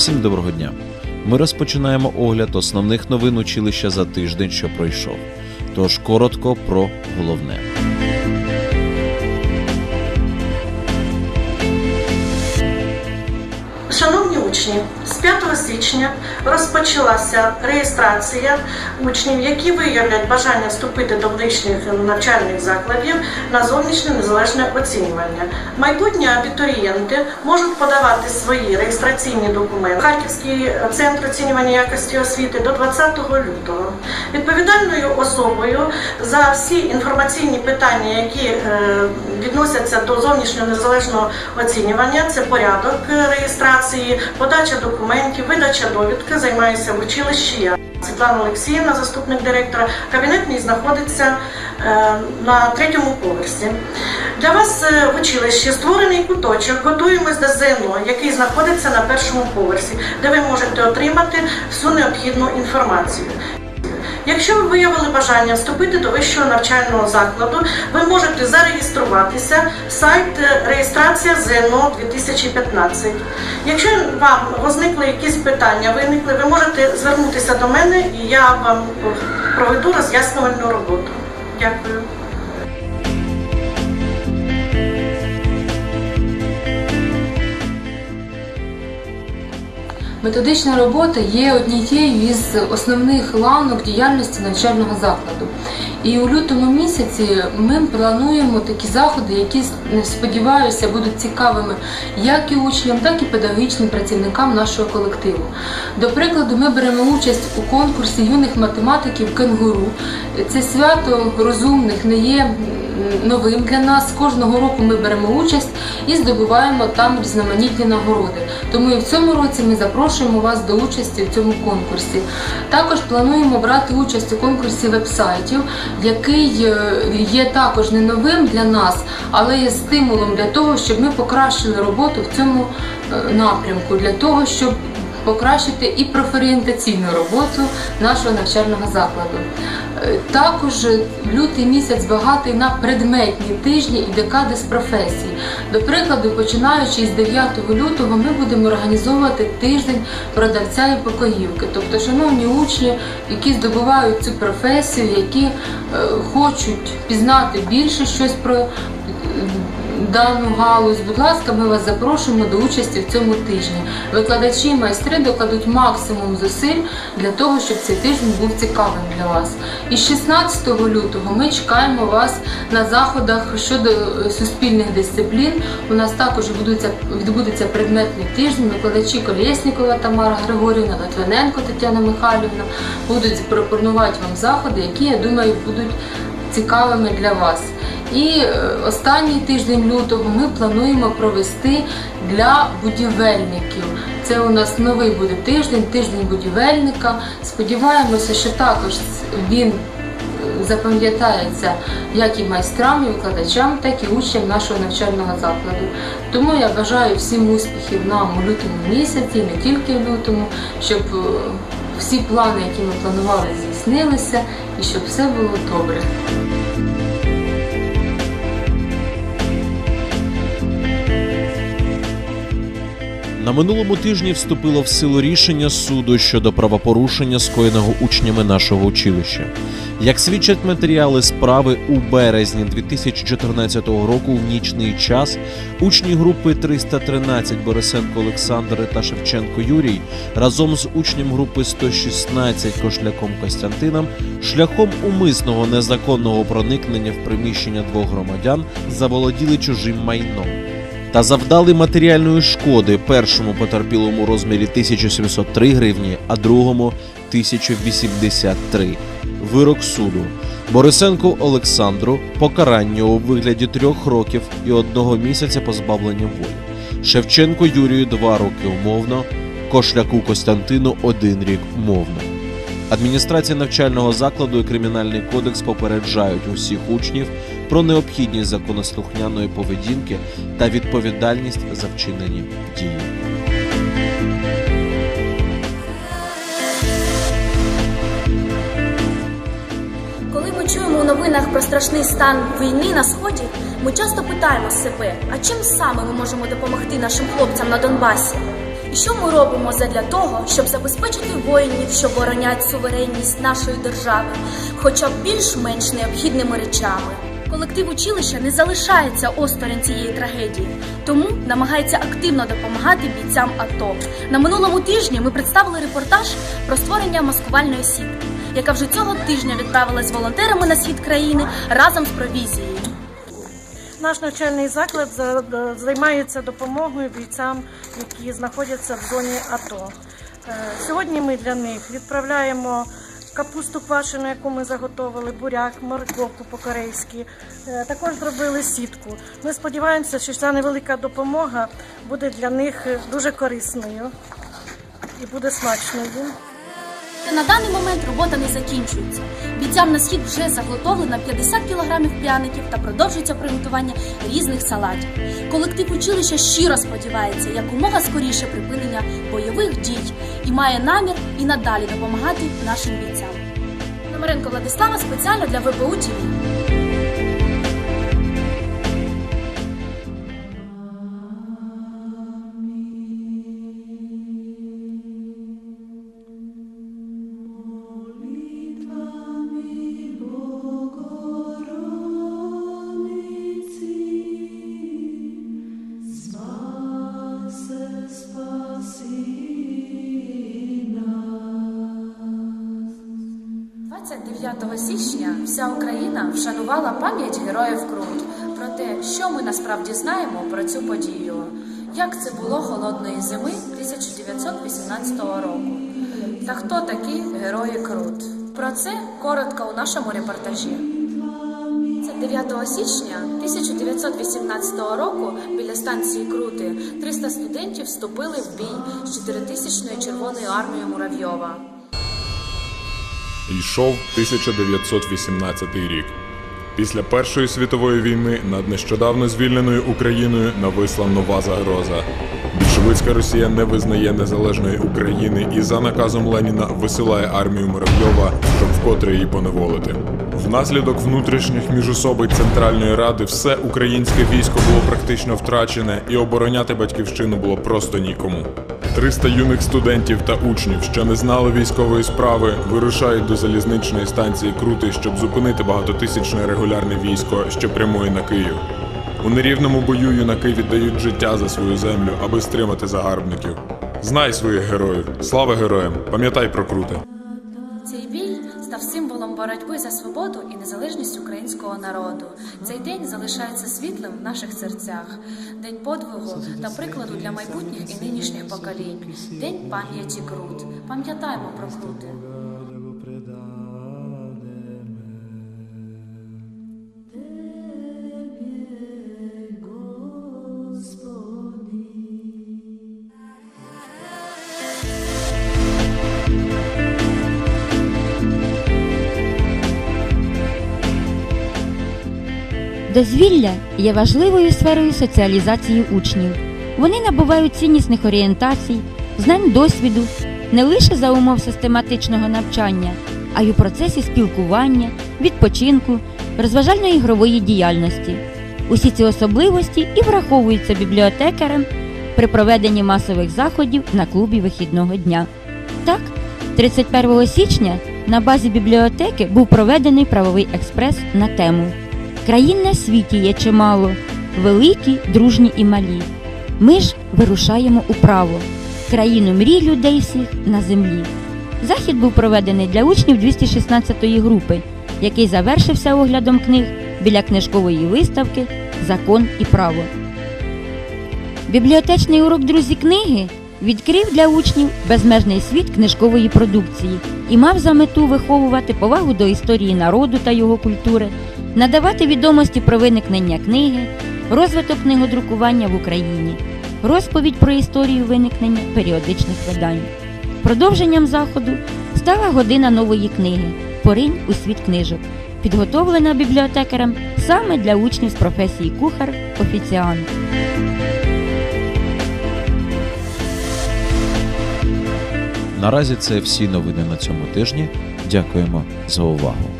Всім доброго дня. Ми розпочинаємо огляд основних новин училища за тиждень, що пройшов. Тож коротко про головне. Шановні учні, з 5 січня розпочалася реєстрація учнів, які виявлять бажання вступити до вищих навчальних закладів на зовнішнє незалежне оцінювання. Майбутні абітурієнти можуть подавати свої реєстраційні документи в Харківський центр оцінювання якості освіти до 20 лютого. Відповідальною особою за всі інформаційні питання, які е, відносяться до зовнішнього незалежного оцінювання, це порядок е, реєстрації, подача документів, видача довідки, займаюся в училищі. Я Світлана Олексіївна, заступник директора. Кабінет мій знаходиться е, на третьому поверсі. Для вас е, в училищі створений куточок. Готуємось до ЗНО, який знаходиться на першому поверсі, де ви можете отримати всю необхідну інформацію. Якщо ви виявили бажання вступити до вищого навчального закладу, ви можете зареєструватися в сайт е, реєстрація ЗНО 2015. Якщо вам возникли якісь питання, виникли, ви можете звернутися до мене і я вам проведу роз'яснювальну роботу. Дякую. Методична робота є однією із основних ланок діяльності навчального закладу. І у лютому місяці ми плануємо такі заходи, які сподіваюся будуть цікавими як і учням, так і педагогічним працівникам нашого колективу. До прикладу, ми беремо участь у конкурсі юних математиків Кенгуру. Це свято розумних не є новим для нас. Кожного року ми беремо участь і здобуваємо там різноманітні нагороди. Тому і в цьому році ми запрошуємо вас до участі в цьому конкурсі. Також плануємо брати участь у конкурсі вебсайтів, який е, є також не новим для нас, але є стимулом для того, щоб ми покращили роботу в цьому е, напрямку, для того, щоб покращити і профорієнтаційну роботу нашого навчального закладу. Е, Також лютий місяць багатий на предметні тижні і декади з професій. До прикладу, починаючи з 9 лютого, ми будемо організовувати тиждень продавця і покоївки. Тобто, шановні учні, які здобувають цю професію, які е, хочуть пізнати більше щось про е, дану галузь, будь ласка, ми вас запрошуємо до участі в цьому тижні. Викладачі і майстри докладуть максимум зусиль для того, щоб цей тиждень був цікавим для вас. І 16 лютого ми чекаємо вас на заходах щодо е, суспільних дисциплін. У нас також відбудеться предметний тиждень. Викладачі Колєснікова Тамара Григорівна, Литвиненко Тетяна Михайлівна будуть пропонувати вам заходи, які, я думаю, будуть цікавими для вас. І е, останній тиждень лютого ми плануємо провести для будівельників. Це у нас новий буде тиждень, тиждень будівельника. Сподіваємося, що також він е, запам'ятається як і майстрам, і викладачам, так і учням нашого навчального закладу. Тому я бажаю всім успіхів нам у лютому місяці, не тільки в лютому, щоб е, всі плани, які ми планували, здійснилися, і щоб все було добре. На минулому тижні вступило в силу рішення суду щодо правопорушення, скоєного учнями нашого училища. Як свідчать матеріали справи у березні 2014 року в нічний час учні групи 313 Борисенко Олександр та Шевченко Юрій разом з учнем групи 116 Кошляком Костянтином шляхом умисного незаконного проникнення в приміщення двох громадян заволоділи чужим майном та завдали матеріальної шкоди першому потерпілому розмірі 1703 гривні, а другому 1083. Вирок суду. Борисенку Олександру покарання у вигляді трьох років і одного місяця позбавлення волі. Шевченко Юрію два роки умовно, Кошляку Костянтину один рік умовно. Адміністрація навчального закладу і кримінальний кодекс попереджають усіх учнів про необхідність законослухняної поведінки та відповідальність за вчинені дії. Коли ми чуємо у новинах про страшний стан війни на сході, ми часто питаємо себе, а чим саме ми можемо допомогти нашим хлопцям на Донбасі? І що ми робимо задля того, щоб забезпечити воїнів, що боронять суверенність нашої держави, хоча б більш-менш необхідними речами? Колектив училища не залишається осторонь цієї трагедії, тому намагається активно допомагати бійцям АТО. На минулому тижні ми представили репортаж про створення маскувальної сітки, яка вже цього тижня відправилась волонтерами на схід країни разом з провізією. Наш навчальний заклад займається допомогою бійцям, які знаходяться в зоні АТО. Е, Сьогодні ми для них відправляємо капусту квашену, яку ми заготовили, буряк, морковку по-корейськи. Е, Також зробили сітку. Ми сподіваємося, що ця невелика допомога буде для них дуже корисною і буде смачною. На даний момент робота не закінчується. Бійцям на схід вже заготовлено 50 кілограмів пряників та продовжується приготування різних салатів. Колектив училища щиро сподівається якомога скоріше припинення бойових дій і має намір і надалі допомагати нашим бійцям. Номеренко Владислава спеціально для ВПУ ТВ. «29 січня вся Україна вшанувала пам'ять героїв Крут про те, що ми насправді знаємо про цю подію, як це було холодної зими 1918 року. Та хто такі герої Крут? Про це коротко у нашому репортажі. Це 9 січня 1918 року біля станції Крути 300 студентів вступили в бій з 4000-ю Червоною армією Муравйова. Йшов 1918 рік. Після Першої світової війни над нещодавно звільненою Україною нависла нова загроза. Більшовицька Росія не визнає незалежної України і за наказом Леніна висилає армію Муравйова, щоб вкотре її поневолити. Внаслідок внутрішніх міжусобиць Центральної Ради все українське військо було практично втрачене, і обороняти батьківщину було просто нікому. 300 юних студентів та учнів, що не знали військової справи, вирушають до залізничної станції Крути, щоб зупинити багатотисячне регулярне військо, що прямує на Київ. У нерівному бою юнаки віддають життя за свою землю, аби стримати загарбників. Знай своїх героїв, слава героям, пам'ятай про Крути. Боротьби за свободу і незалежність українського народу. Цей день залишається світлим в наших серцях. День подвигу та прикладу для майбутніх і нинішніх поколінь. День пам'яті Крут. Пам'ятаємо про Крути. Дозвілля є важливою сферою соціалізації учнів. Вони набувають ціннісних орієнтацій, знань досвіду не лише за умов систематичного навчання, а й у процесі спілкування, відпочинку, розважально-ігрової діяльності. Усі ці особливості і враховуються бібліотекарем при проведенні масових заходів на клубі вихідного дня. Так, 31 січня на базі бібліотеки був проведений правовий експрес на тему Країн на світі є чимало, великі, дружні і малі. Ми ж вирушаємо у право, країну мрій людей всіх на землі. Захід був проведений для учнів 216-ї групи, який завершився оглядом книг біля книжкової виставки Закон і право. Бібліотечний урок друзі книги відкрив для учнів безмежний світ книжкової продукції і мав за мету виховувати повагу до історії народу та його культури, надавати відомості про виникнення книги, розвиток книгодрукування в Україні, розповідь про історію виникнення періодичних видань. Продовженням заходу стала година нової книги Поринь у світ книжок, підготовлена бібліотекарем саме для учнів з професії кухар офіціант. Наразі це всі новини на цьому тижні. Дякуємо за увагу.